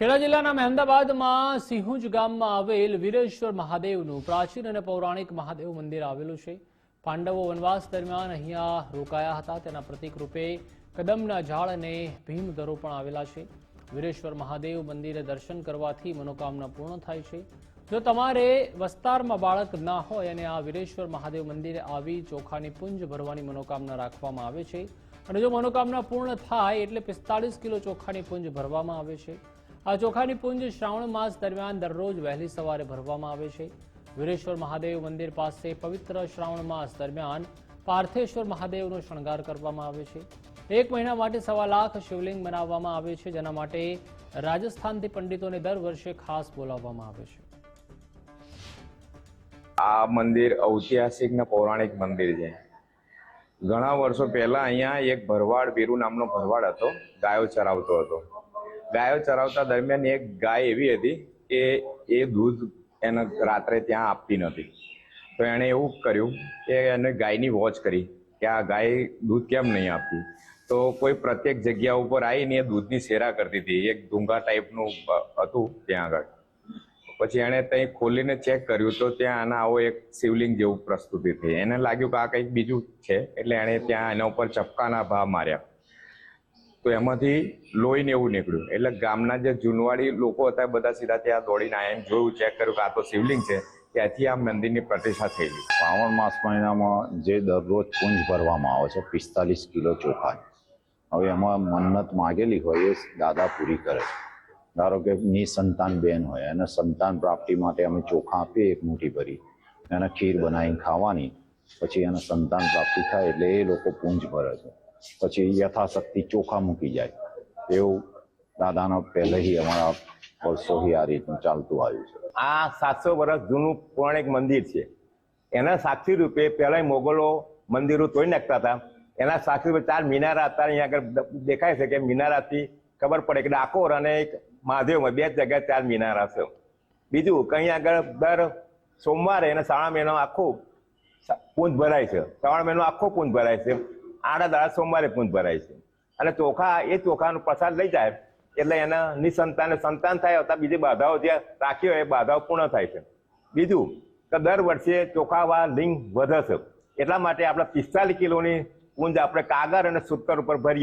ખેડા જિલ્લાના મહેમદાબાદમાં સિંહુજ ગામમાં આવેલ વીરેશ્વર મહાદેવનું પ્રાચીન અને પૌરાણિક મહાદેવ મંદિર આવેલું છે. પાંડવો વનવાસ દરમિયાન અહીંયા રોકાયા હતા. તેના પ્રતિકરૂપે કદમના ઝાડ અને ભીમધરો પણ આવેલા છે. વીરેશ્વર મહાદેવ મંદિરે દર્શન કરવાથી મનોકામના પૂર્ણ થાય છે. જો તમારે વસ્તારમાં બાળક ના હોય અને આ વીરેશ્વર મહાદેવ મંદિરે આવી ચોખાની પુંજ ભરવાની મનોકામના રાખવામાં આવે છે અને જો મનોકામના પૂર્ણ થાય એટલે પિસ્તાળીસ કિલો ચોખાની પુંજ ભરવામાં આવે છે. આ ચોખાની પુંજ શ્રાવણ માસ દરમિયાન દરરોજ વહેલી સવારે ભરવામાં આવે છે. વીરેશ્વર મહાદેવ મંદિર પાસે પવિત્ર શ્રાવણ માસ દરમિયાન પાર્થેશ્વર મહાદેવનો શણગાર કરવામાં આવે છે. એક મહિના માટે સવા લાખ શિવલિંગ બનાવવામાં આવે છે, જેના માટે રાજસ્થાનથી પંડિતોને દર વર્ષે ખાસ બોલાવવામાં આવે છે. આ મંદિર ઐતિહાસિક ને પૌરાણિક મંદિર છે. ઘણા વર્ષો પહેલા અહીંયા એક ભરવાડ વીરુ નામનો ભરવાડ હતો, ગાયો ચરાવતો હતો. ગાયો ચરાવતા દરમિયાન એક ગાય એવી હતી કે એ દૂધ એને રાત્રે ત્યાં આપતી નથી તો એણે એવું કર્યું કે એને ગાયની વોચ કરી કે આ ગાય દૂધ કેમ નહીં આપતી? તો કોઈ પ્રત્યેક જગ્યા ઉપર આવીને એ દૂધની સેરા કરતી હતી. એક ડુંગા ટાઈપનું હતું ત્યાં આગળ. પછી એણે ત્યાં ખોલીને ચેક કર્યું તો ત્યાં આના આવો એક શિવલિંગ જેવું પ્રસ્તુતિ થઈ. એને લાગ્યું કે આ કંઈક બીજું છે. એટલે એણે ત્યાં એના ઉપર ચપકાના ભાવ માર્યા. તો એમાંથી લોહી ને એવું નીકળ્યું. એટલે ગામના જે જૂનવાડી લોકો હતા બધા સીધા ત્યાં દોડીને આવીને જોયું ચેક કર્યું કે આ તો શિવલિંગ છે. ત્યાંથી આ મંદિરની પ્રતિષ્ઠા થયેલી. શ્રાવણ માસ મહિનામાં જે દરરોજ પુંજ ભરવામાં આવે છે, પિસ્તાલીસ કિલો ચોખા. હવે એમાં મન્નત માગેલી હોય એ દાદા પૂરી કરે છે. ધારો કે નિસંતાન બેન હોય અને સંતાન પ્રાપ્તિ માટે અમે ચોખા આપીએ, એક મુઠ્ઠી ભરી. એને ખીર બનાવીને ખાવાની, પછી એને સંતાન પ્રાપ્તિ થાય એટલે એ લોકો પુંજ ભરે છે. પછી યથાશક્તિ ચોખા મૂકી જાય. એવું દાદાનો પહેલેથી અમારા વર્ષોથી આ રીતનું ચાલતું આવ્યું છે. આ સાતસો વર્ષ જૂનું પૌરાણિક મંદિર છે. એના સાક્ષી રૂપે પહેલા મોગલો મંદિરો તોડી નાખતા હતા. એના સાક્ષી રૂપે ચાર મિનારા હતા. અહીંયા આગળ દેખાય છે કે મિનારાથી ખબર પડે કે ડાકોર અને એક મહાદેવમાં બે જગ્યાએ ચાર મિનારા છે. બીજું કે અહીંયા આગળ દર સોમવારે અને શ્રાવણ મહિનો આખો પૂંજ ભરાય છે. શ્રાવણ મહિનો આખો પૂંજ ભરાય છે. આડા દાડા સોમવારે પૂંજ ભરાય છે. અને ચોખા, એ ચોખાનો પ્રસાદ લઈ જાય એટલે એના નિસંતાન સંતાન થાય હતા બીજી બાધાઓ જે રાખી હોય એ બાધાઓ પૂર્ણ થાય છે. બીજું કે દર વર્ષે ચોખાવા લિંગ વધે છે. એટલા માટે આપણે પિસ્તાલીસ કિલોની ઊંજ આપણે કાગળ અને સૂતર ઉપર ભરીએ